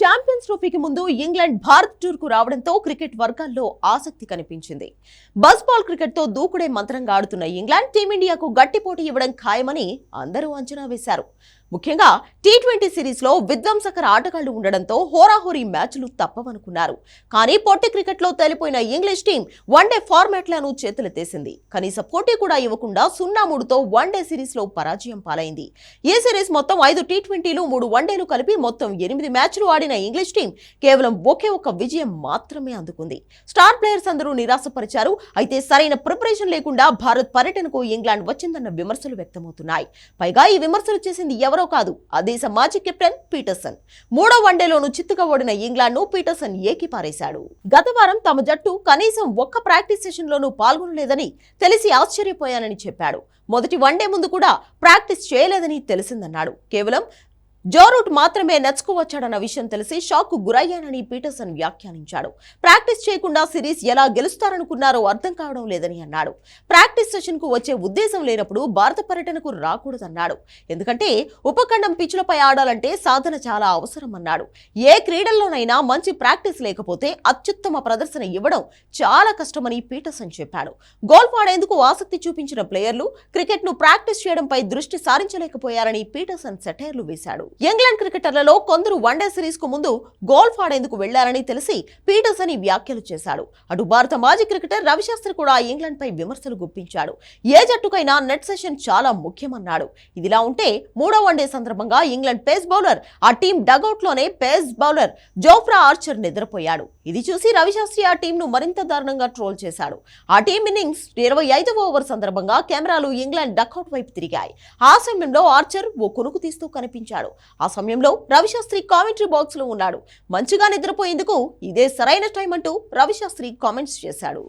Champions ట్రోఫీకి ముందు England Bharat టూర్కు రావడంతో cricket వర్గాల్లో ఆసక్తి కనిపించింది. బస్ బాల్ క్రికెట్తో దూకుడే మంత్రంగా ఆడుతున్న ఇంగ్లాండ్ టీమిండియాకు గట్టి పోటీ ఇవ్వడం ఖాయమని అందరూ అంచనా వేశారు. ముఖ్యంగా టీ ట్వంటీ సిరీస్లో విధ్వంసకర ఆటగాళ్ళు ఉండడంతో హోరాహోరీ మ్యాచ్లు తప్పవనుకున్నారు. కానీ పొట్టి క్రికెట్లో తేలిపోయిన ఇంగ్లీష్ టీం వన్డే ఫార్మాట్లను చేతులెత్తేసింది. కనీస పోటీ కూడా ఇవ్వకుండా సున్నా మూడుతో వన్డే సిరీస్లో పరాజయం పాలైంది. ఈ సిరీస్ మొత్తం ఐదు టీ ట్వంటీలు మూడు వన్డేలు కలిపి మొత్తం ఎనిమిది మ్యాచ్లు ఆడిన ఇంగ్లీష్ టీం కేవలం ఒకే ఒక విజయం మాత్రమే అందుకుంది. స్టార్ ప్లేయర్స్ అందరూ నిరాశపరిచారు. అయితే సరైన ప్రిపరేషన్ లేకుండా భారత్ పర్యటనకు ఇంగ్లాండ్ వచ్చిందన్న విమర్శలు వ్యక్తమవుతున్నాయి. పైగా ఈ విమర్శలు చేసింది ఎవరో కాదు ఆ దేశ మాజీ కెప్టెన్ పీటర్సన్. మూడో వన్డేలోనూ చిత్తుగా ఓడిన ఇంగ్లాండ్ను పీటర్సన్ ఏకిపారేశాడు గత వారం తమ జట్టు కనీసం ఒక్క ప్రాక్టీస్ సెషన్ లోనూ పాల్గొనలేదని తెలిసి ఆశ్చర్యపోయానని చెప్పాడు. మొదటి వన్డే ముందు కూడా ప్రాక్టీస్ చేయలేదని తెలిసిందన్నాడు. కేవలం జో రూట్ మాత్రమే నెచ్చుకు వచ్చాడన్న విషయం తెలిసి షాక్కు గురయ్యానని పీటర్సన్ వ్యాఖ్యానించాడు. ప్రాక్టీస్ చేయకుండా సిరీస్ ఎలా గెలుస్తారనుకున్నారో అర్థం కావడం లేదని అన్నాడు. ప్రాక్టీస్ సెషన్కు వచ్చే ఉద్దేశం లేనప్పుడు భారత పర్యటనకు రాకూడదన్నాడు. ఎందుకంటే ఉపఖండం పిచ్చులపై ఆడాలంటే సాధన చాలా అవసరం అన్నాడు. ఏ క్రీడల్లోనైనా మంచి ప్రాక్టీస్ లేకపోతే అత్యుత్తమ ప్రదర్శన ఇవ్వడం చాలా కష్టమని పీటర్సన్ చెప్పాడు. గోల్ఫ్ ఆడేందుకు ఆసక్తి చూపించిన ప్లేయర్లు క్రికెట్ను ప్రాక్టీస్ చేయడంపై దృష్టి సారించలేకపోయారని పీటర్సన్ సెటైర్లు వేశాడు. ఇంగ్లాండ్ క్రికెటర్లలో కొందరు వన్డే సిరీస్కు ముందు గోల్ఫ్ ఆడేందుకు వెళ్ళారని తెలిసి పీటర్సన్ ఈ వ్యాఖ్యలు చేశాడు. అటు భారత మాజీ క్రికెటర్ రవిశాస్త్రి కూడా ఇంగ్లాండ్ పై విమర్శలు గుప్పించాడు. ఏ జట్టుకైనా నెట్ సెషన్ చాలా ముఖ్యమన్నాడు. ఇదిలా ఉంటే మూడో వన్డే సందర్భంగా ఇంగ్లాండ్ పేస్ బౌలర్ ఆ టీం డగౌట్లోనే పేస్ బౌలర్ జోఫ్రా ఆర్చర్ నిద్రపోయాడు. ఇది చూసి రవిశాస్త్రి ఆ టీంను మరింత దారుణంగా ట్రోల్ చేశాడు. ఆ టీం ఇన్నింగ్స్ ఇరవై ఐదవ ఓవర్ సందర్భంగా కెమెరాలు ఇంగ్లాండ్ డక్అవుట్ వైపు తిరిగాయి. ఆ సమయంలో ఆర్చర్ ఓ కొనుకు తీస్తూ కనిపించాడు. ఆ సమయంలో రవిశాస్త్రి కామెంటరీ బాక్స్లో ఉన్నాడు. మంచిగా నిద్రపోయేందుకు ఇదే సరైన టైం అంటూ రవిశాస్త్రి కామెంట్స్ చేశాడు.